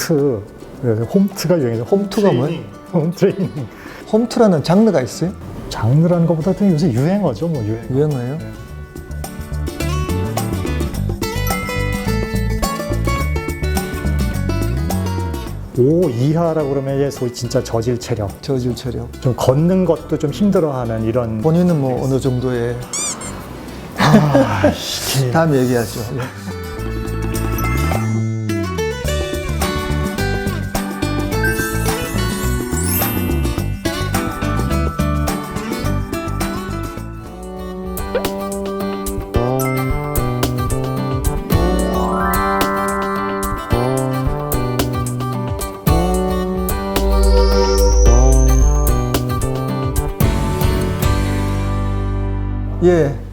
홈트 네, 홈트가 유행해서 홈트가 뭐예요? 홈 트레이닝 홈트라는 장르가 있어요? 장르라는 것보다 요새 유행어죠 뭐 유행 유행어예요? 오 이하라고 그러면 이제 소위 진짜 저질 체력 저질 체력. 좀 걷는 것도 좀 힘들어하는 이런 본인은 뭐 어느 정도의 아, 다음 얘기하죠.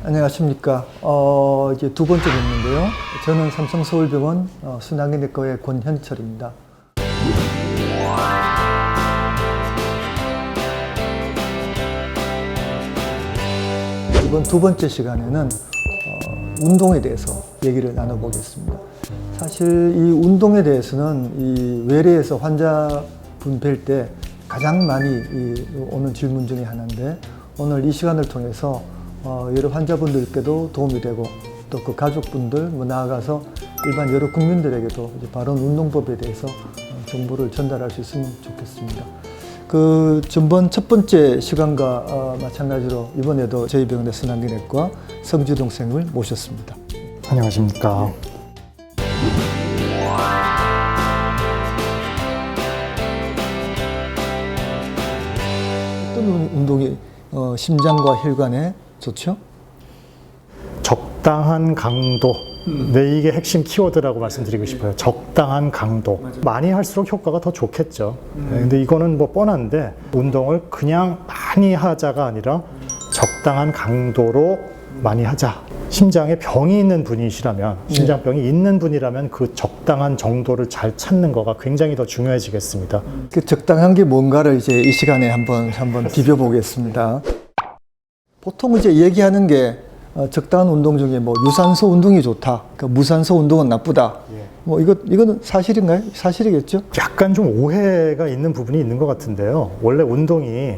안녕하십니까. 어, 이제 두 번째 뵙는데요. 저는 삼성서울병원 어, 순환기내과의 권현철입니다. 이번 두 번째 시간에는 어, 운동에 대해서 얘기를 나눠보겠습니다. 사실 이 운동에 대해서는 이 외래에서 환자분 뵐 때 가장 많이 이 오는 질문 중에 하나인데 오늘 이 시간을 통해서 어, 여러 환자분들께도 도움이 되고 또 그 가족분들 뭐 나아가서 일반 여러 국민들에게도 바른 운동법에 대해서 어, 정보를 전달할 수 있으면 좋겠습니다. 그 전번 첫 번째 시간과 어, 마찬가지로 이번에도 저희 병원의 순환기내과 성주동 생을 모셨습니다. 안녕하십니까 어떤 운- 운동이 어, 심장과 혈관에 좋죠? 적당한 강도. 네 이게 핵심 키워드라고 말씀드리고 싶어요. 적당한 강도. 많이 할수록 효과가 더 좋겠죠. 네, 근데 이거는 뭐 뻔한데 운동을 그냥 많이 하자가 아니라 적당한 강도로 많이 하자. 심장에 병이 있는 분이시라면 심장병이 있는 분이라면 그 적당한 정도를 잘 찾는 거가 굉장히 더 중요해지겠습니다. 그 적당한 게 뭔가를 이제 이 시간에 한번 한번 비벼보겠습니다. 보통 이제 얘기하는 게 어, 적당한 운동 중에 뭐 유산소 운동이 좋다, 그 무산소 운동은 나쁘다. 뭐 이거 이거는 사실인가요? 사실이겠죠? 약간 좀 오해가 있는 부분이 있는 것 같은데요. 원래 운동이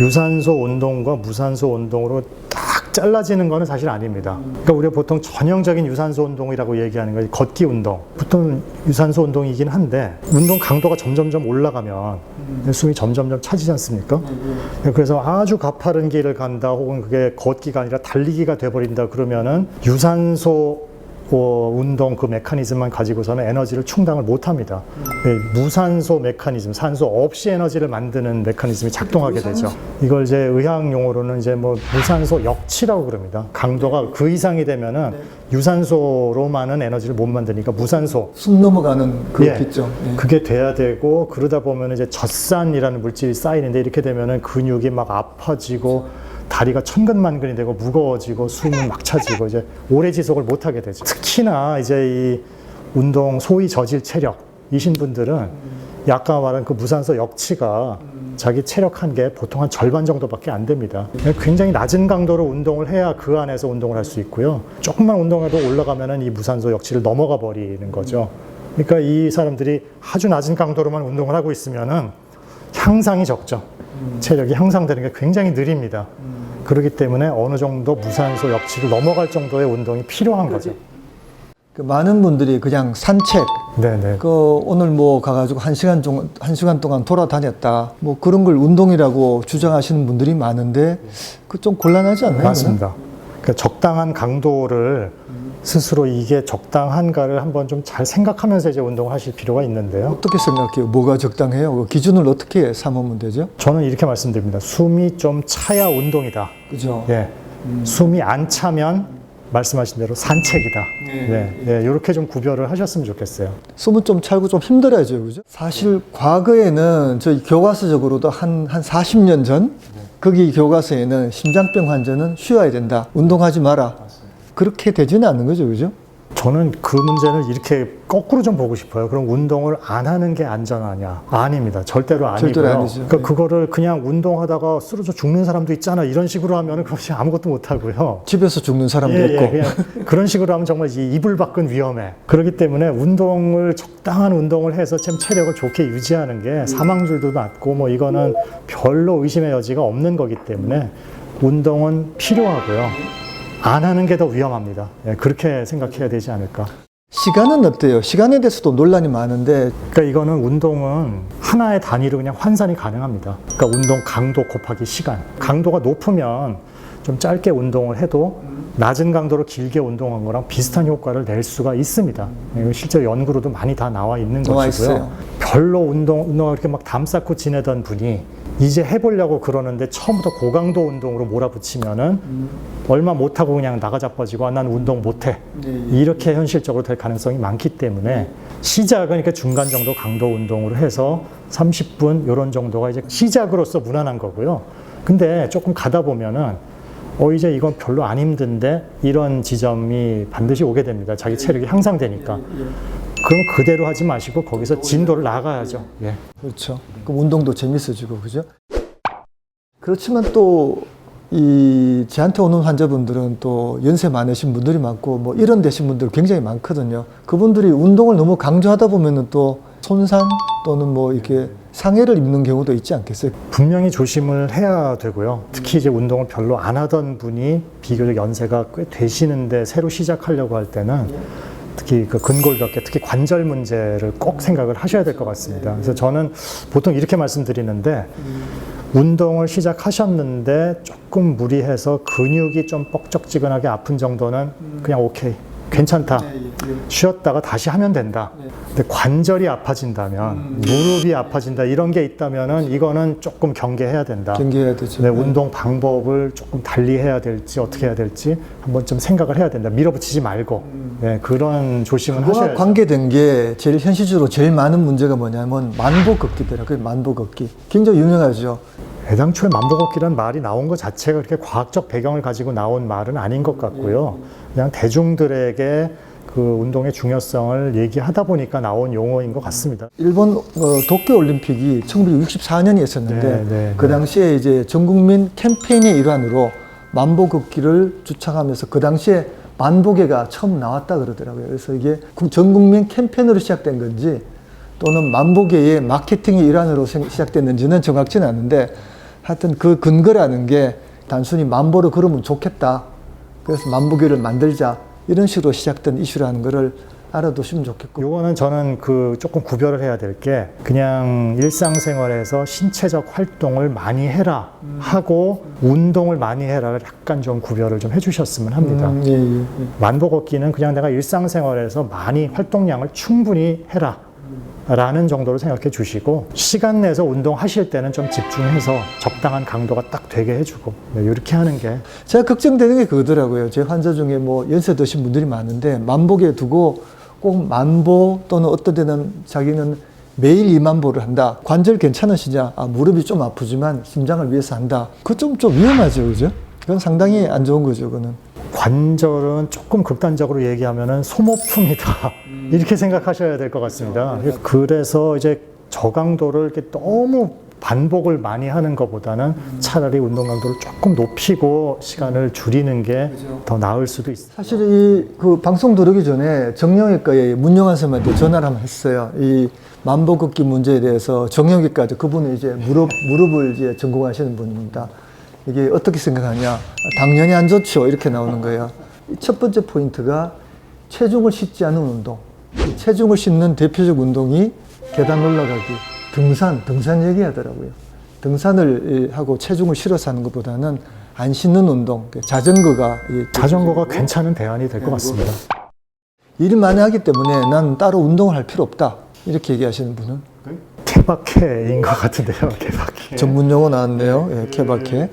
유산소 운동과 무산소 운동으로 딱 잘라지는 거는 사실 아닙니다. 그러니까 우리가 보통 전형적인 유산소 운동이라고 얘기하는 건 걷기 운동. 보통 유산소 운동이긴 한데 운동 강도가 점점점 올라가면 숨이 점점점 차지지 않습니까? 그래서 아주 가파른 길을 간다 혹은 그게 걷기가 아니라 달리기가 돼버린다 그러면은 유산소 어, 운동 그 메커니즘만 가지고서는 에너지를 충당을 못 합니다. 네, 무산소 메커니즘, 산소 없이 에너지를 만드는 메커니즘이 작동하게 되죠. 이걸 이제 의학 용어로는 이제 뭐 무산소 역치라고 그럽니다. 강도가 그 이상이 되면은 유산소로만은 에너지를 못 만드니까 무산소 숨 넘어가는 그 예. 예. 그게 돼야 되고 그러다 보면 이제 젖산이라는 물질이 쌓이는데 이렇게 되면은 근육이 막 아파지고 다리가 천근만근이 되고 무거워지고 숨이 막 차지고 이제 오래 지속을 못 하게 되죠. 특히나 이제 이 운동 소위 저질 체력이신 분들은 아까 말한 그 무산소 역치가 자기 체력 한게 보통 한 절반 정도밖에 안 됩니다. 굉장히 낮은 강도로 운동을 해야 그 안에서 운동을 할 수 있고요. 조금만 운동해도 올라가면은 이 무산소 역치를 넘어가 버리는 거죠. 그러니까 이 사람들이 아주 낮은 강도로만 운동을 하고 있으면은 향상이 적죠. 체력이 향상되는 게 굉장히 느립니다. 그렇기 때문에 어느 정도 무산소 역치를 넘어갈 정도의 운동이 필요한 거죠. 그 많은 분들이 그냥 산책, 네네. 그 오늘 뭐 가가지고 한 시간 동안 한 시간 동안 돌아다녔다, 뭐 그런 걸 운동이라고 주장하시는 분들이 많은데 그 좀 곤란하지 않나요? 맞습니다. 그러 니까 적당한 강도를 스스로 이게 적당한가를 한번 좀 잘 생각하면서 이제 운동을 하실 필요가 있는데요. 어떻게 생각해요? 뭐가 적당해요? 그 기준을 어떻게 삼으면 되죠? 저는 이렇게 말씀드립니다. 숨이 좀 차야 운동이다. 그죠? 예. 숨이 안 차면 말씀하신 대로 산책이다. 네. 네. 이렇게 좀 구별을 하셨으면 좋겠어요. 숨은 좀 차고 좀 힘들어야죠, 그죠? 사실 과거에는 저희 교과서적으로도 한, 한 40년 전, 거기 교과서에는 심장병 환자는 쉬어야 된다, 운동하지 마라. 그렇게 되지는 않는 거죠, 그죠? 저는 그 문제는 이렇게 거꾸로 좀 보고 싶어요. 그럼 운동을 안 하는 게 안전하냐? 아닙니다. 절대로 아니고요. 절대로. 그러니까 네. 그거를 그냥 운동하다가 쓰러져 죽는 사람도 있잖아. 이런 식으로 하면 그것이 아무것도 못 하고요. 집에서 죽는 사람도 예, 있고 예, 그런 식으로 하면 정말 이 이불 밖은 위험해. 그렇기 때문에 운동을 적당한 운동을 해서 참 체력을 좋게 유지하는 게 사망률도 낮고 뭐 이거는 별로 의심의 여지가 없는 거기 때문에 운동은 필요하고요. 안 하는 게 더 위험합니다. 예, 그렇게 생각해야 되지 않을까. 시간은 어때요? 시간에 대해서도 논란이 많은데 그러니까 이거는 운동은 하나의 단위로 그냥 환산이 가능합니다. 그러니까 운동 강도 곱하기 시간. 강도가 높으면 좀 짧게 운동을 해도 낮은 강도로 길게 운동한 거랑 비슷한 효과를 낼 수가 있습니다. 이거 실제 연구로도 많이 다 나와 있는 나와 것이고요. 있어요. 별로 운동, 운동을 이렇게 막 담 쌓고 지내던 분이 이제 해보려고 그러는데 처음부터 고강도 운동으로 몰아붙이면은 얼마 못하고 그냥 나가자빠지고 아, 난 운동 못해. 이렇게 현실적으로 될 가능성이 많기 때문에 시작은 이렇게 중간 정도 강도 운동으로 해서 30분 이런 정도가 이제 시작으로서 무난한 거고요. 근데 조금 가다 보면은 어 이제 이건 별로 안 힘든데 이런 지점이 반드시 오게 됩니다. 자기 체력이 향상되니까. 그럼 그대로 하지 마시고 거기서 진도를 나가야죠. 예. 그렇죠. 그럼 운동도 재밌어지고 그죠? 그렇지만 또이 저한테 오는 환자분들은 또 연세 많으신 분들이 많고 뭐 이런 되신 분들 굉장히 많거든요. 그분들이 운동을 너무 강조하다 보면은 또 손상 또는 뭐 이렇게 상해를 입는 경우도 있지 않겠어요? 분명히 조심을 해야 되고요. 특히 이제 운동을 별로 안 하던 분이 비교적 연세가 꽤 되시는데 새로 시작하려고 할 때는 특히 그 근골격계, 특히 관절 문제를 꼭 생각을 하셔야 될 것 같습니다. 그래서 저는 보통 이렇게 말씀드리는데 운동을 시작하셨는데 조금 무리해서 근육이 좀 뻑적지근하게 아픈 정도는 그냥 오케이. 괜찮다. 쉬었다가 다시 하면 된다. 근데 관절이 아파진다면, 무릎이 아파진다, 이런 게 있다면은 이거는 조금 경계해야 된다. 경계해야 되죠. 네, 운동 방법을 조금 달리 해야 될지 어떻게 해야 될지 한번 좀 생각을 해야 된다. 밀어붙이지 말고 네, 그런 조심은 그와 하셔야죠. 관계된 게 제일 현실적으로 제일 많은 문제가 뭐냐면 만보 걷기더라. 그 만보 걷기. 굉장히 유명하죠. 애당초에 만보걷기란 말이 나온 것 자체가 그렇게 과학적 배경을 가지고 나온 말은 아닌 것 같고요. 그냥 대중들에게 그 운동의 중요성을 얘기하다 보니까 나온 용어인 것 같습니다. 일본 어, 도쿄 올림픽이 1964년에 있었는데 네, 네, 그 네. 당시에 이제 전국민 캠페인의 일환으로 만보 걷기를 주창하면서 그 당시에 만보계가 처음 나왔다 그러더라고요. 그래서 이게 국- 전국민 캠페인으로 시작된 건지 또는 만보계의 마케팅의 일환으로 생- 시작됐는지는 정확치는 않은데 하여튼 그 근거라는 게 단순히 만보로 걸으면 좋겠다. 그래서 만보계를 만들자. 이런 식으로 시작된 이슈라는 거를 알아두시면 좋겠고. 요거는 저는 그 조금 구별을 해야 될 게 그냥 일상생활에서 신체적 활동을 많이 해라 하고 운동을 많이 해라를 약간 좀 구별을 좀 해주셨으면 합니다. 음, 예, 예, 예. 만보 걷기는 그냥 내가 일상생활에서 많이 활동량을 충분히 해라. 라는 정도로 생각해 주시고 시간 내서 운동하실 때는 좀 집중해서 적당한 강도가 딱 되게 해주고 네, 이렇게 하는 게 제가 걱정되는 게 그거더라고요. 제 환자 중에 뭐 연세 드신 분들이 많은데 만보기에 두고 꼭 만보 또는 어떤 데는 자기는 매일 2만보를 한다. 관절 괜찮으시냐? 아, 무릎이 좀 아프지만 심장을 위해서 한다. 그거 좀, 좀 위험하죠. 그죠? 그건 상당히 안 좋은 거죠. 그거는. 관절은 조금 극단적으로 얘기하면은 소모품이다 이렇게 생각하셔야 될 것 같습니다. 그래서 이제 저강도를 이렇게 너무 반복을 많이 하는 것보다는 차라리 운동 강도를 조금 높이고 시간을 줄이는 게 더 나을 수도 있어요. 사실 이 그 방송 들어오기 전에 정형외과에 문영환 선생님한테 전화를 한번 했어요. 이 만보 걷기 문제에 대해서 정형외과죠. 그분은 이제 무릎 무릎을 이제 전공하시는 분입니다. 이게 어떻게 생각하냐? 당연히 안 좋죠. 이렇게 나오는 거예요. 이첫 번째 포인트가 체중을 싣지 않은 운동. 이 체중을 싣는 대표적 운동이 계단 올라가기, 등산, 등산 얘기하더라고요. 등산을 이, 하고 체중을 실어서 하는 것보다는 안 싣는 운동, 그 자전거가 이 자전거가 괜찮은 대안이 될 것 같습니다. 일을 많이 하기 때문에 난 따로 운동을 할 필요 없다. 이렇게 얘기하시는 분은 케바케인 것 같은데요, 케바케. 전문 용어 나왔네요. 예, 케바케.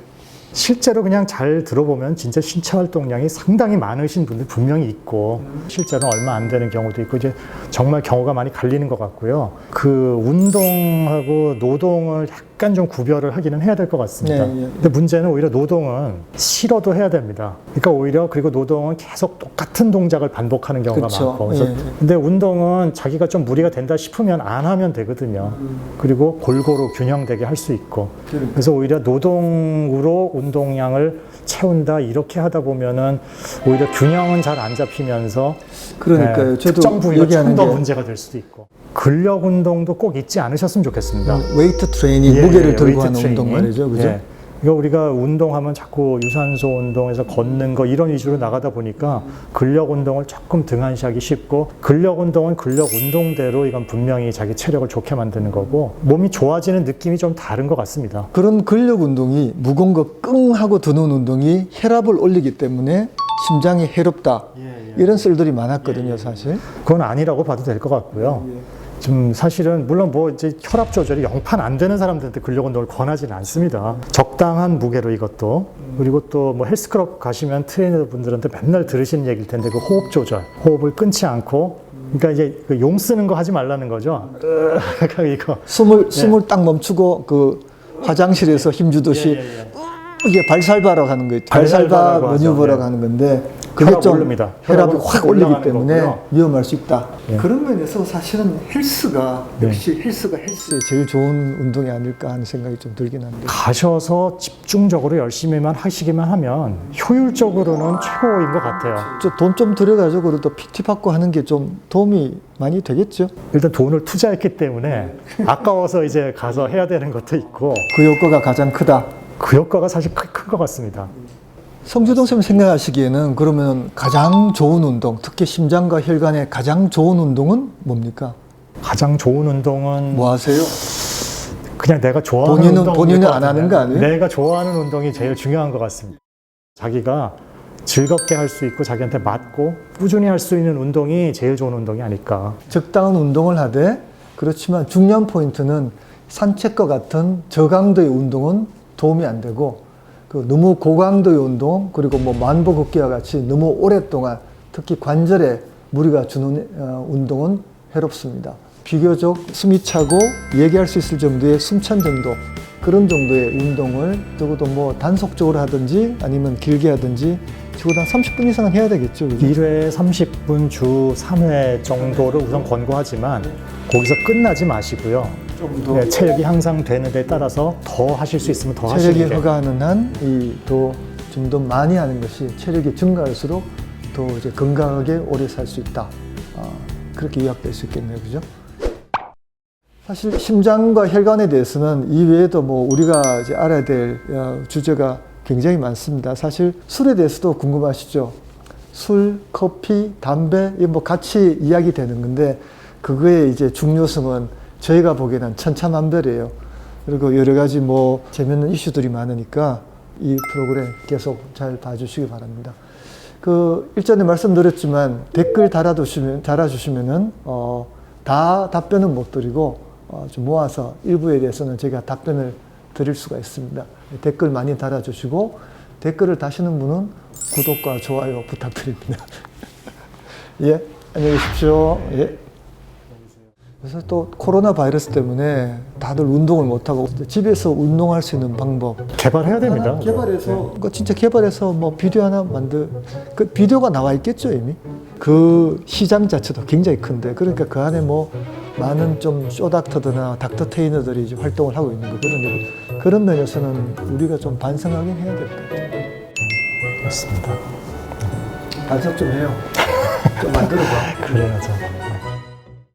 실제로 그냥 잘 들어보면 진짜 신체 활동량이 상당히 많으신 분들 분명히 있고 실제로 얼마 안 되는 경우도 있고 이제 정말 경우가 많이 갈리는 것 같고요. 그 운동하고 노동을 약간 좀 구별을 하기는 해야 될 것 같습니다. 네, 예. 근데 문제는 오히려 노동은 싫어도 해야 됩니다. 그러니까 오히려 그리고 노동은 계속 똑같은 동작을 반복하는 경우가 그렇죠. 많고. 그래서 예, 예. 근데 운동은 자기가 좀 무리가 된다 싶으면 안 하면 되거든요. 그리고 골고루 균형되게 할 수 있고. 그러니까. 그래서 오히려 노동으로 운동량을 채운다 이렇게 하다 보면은 오히려 균형은 잘 안 잡히면서 그러니까요. 네, 저도 특정 부위가 얘기하는 좀더게 문제가 될 수도 있고 근력 운동도 꼭 잊지 않으셨으면 좋겠습니다. 음, 웨이트 트레이닝, 예, 무게를 예, 들고 하는 트레이닝. 운동 말이죠. 그죠? 예. 이거 우리가 운동하면 자꾸 유산소 운동에서 걷는 거 이런 위주로 나가다 보니까 근력 운동을 조금 등한시하기 쉽고 근력 운동은 근력 운동대로 이건 분명히 자기 체력을 좋게 만드는 거고 몸이 좋아지는 느낌이 좀 다른 것 같습니다. 그런 근력 운동이 무거운 거 끙 하고 드는 운동이 혈압을 올리기 때문에 심장이 해롭다. 이런 썰들이 많았거든요, 사실. 그건 아니라고 봐도 될 것 같고요. 좀 사실은 물론 뭐 이제 혈압 조절이 영판 안 되는 사람들한테 근력 운동을 권하지는 않습니다. 적당한 무게로 이것도 그리고 또 뭐 헬스클럽 가시면 트레이너 분들한테 맨날 들으시는 얘기일 텐데 그 호흡 조절, 호흡을 끊지 않고 그러니까 이제 그 용 쓰는 거 하지 말라는 거죠. 으악 이거 숨을 숨을 딱 멈추고 그 화장실에서 힘 주듯이 예, 이게 발살바라고 하는 거 있죠. 발살바 발살바라고 하죠. 머뉴버라고 네. 하는 건데 그게 좀 오릅니다. 혈압이 확확 올리기 때문에 거고요. 위험할 수 있다. 예. 그런 면에서 사실은 헬스가 네. 역시 헬스가 헬스의 제일 좋은 운동이 아닐까 하는 생각이 좀 들긴 한데. 가셔서 집중적으로 열심히만 하시기만 하면 효율적으로는 최고인 것 같아요. 돈 좀 들여가지고 그래도 PT 받고 하는 게 좀 도움이 많이 되겠죠. 일단 돈을 투자했기 때문에 아까워서 이제 가서 해야 되는 것도 있고 그 효과가 가장 크다. 그 효과가 사실 큰 것 같습니다. 성주동 선생님 생각하시기에는 그러면 가장 좋은 운동, 특히 심장과 혈관에 가장 좋은 운동은 뭡니까? 가장 좋은 운동은 뭐 하세요? 그냥 내가 좋아하는 본인은- 운동일 본인은 것안 하는 같은데. 거 아니에요? 내가 좋아하는 운동이 제일 중요한 것 같습니다. 자기가 즐겁게 할 수 있고 자기한테 맞고 꾸준히 할 수 있는 운동이 제일 좋은 운동이 아닐까. 적당한 운동을 하되 그렇지만 중요한 포인트는 산책과 같은 저강도의 운동은 도움이 안 되고 그 너무 고강도의 운동 그리고 뭐 만보 걷기와 같이 너무 오랫동안 특히 관절에 무리가 주는 어, 운동은 해롭습니다. 비교적 숨이 차고 얘기할 수 있을 정도의 숨찬 정도 그런 정도의 운동을 적어도 뭐 단속적으로 하든지 아니면 길게 하든지 적어도 한 30분 이상은 해야 되겠죠. 그죠? 1회 30분 주 3회 정도를 우선 권고하지만 거기서 끝나지 마시고요. 좀 더. 네, 체력이 향상되는 데 따라서 더 하실 수 있으면 더 체력이 하시는 게 허가하는 한 이 더 좀 더 많이 하는 것이 체력이 증가할수록 더 이제 건강하게 오래 살 수 있다. 아, 그렇게 요약될 수 있겠네요, 그죠? 사실 심장과 혈관에 대해서는 이 외에도 뭐 우리가 이제 알아야 될 어, 주제가 굉장히 많습니다. 사실 술에 대해서도 궁금하시죠? 술, 커피, 담배 이뭐 같이 이야기 되는 건데 그거의 이제 중요성은 저희가 보기에는 천차만별이에요. 그리고 여러 가지 뭐 재밌는 이슈들이 많으니까 이 프로그램 계속 잘 봐주시기 바랍니다. 그 일전에 말씀드렸지만 댓글 달아두시면 달아주시면은 어, 다 답변은 못 드리고 어, 좀 모아서 일부에 대해서는 제가 답변을 드릴 수가 있습니다. 댓글 많이 달아주시고 댓글을 다시는 분은 구독과 좋아요 부탁드립니다. 예, 안녕히 계십시오. 예. 그래서 또 코로나 바이러스 때문에 다들 운동을 못하고 집에서 운동할 수 있는 방법. 개발해야 됩니다. 하나 개발해서? 그 진짜 개발해서 뭐 비디오 하나 만들 그 비디오가 나와 있겠죠 이미? 그 시장 자체도 굉장히 큰데. 그러니까 그 안에 뭐 많은 좀 쇼닥터들이나 닥터 테이너들이 이제 활동을 하고 있는 거거든요 그런 면에서는 우리가 좀 반성하긴 해야 될 것 같아요. 그렇습니다. 반성 좀 해요. 좀 만들어봐. 그래야죠.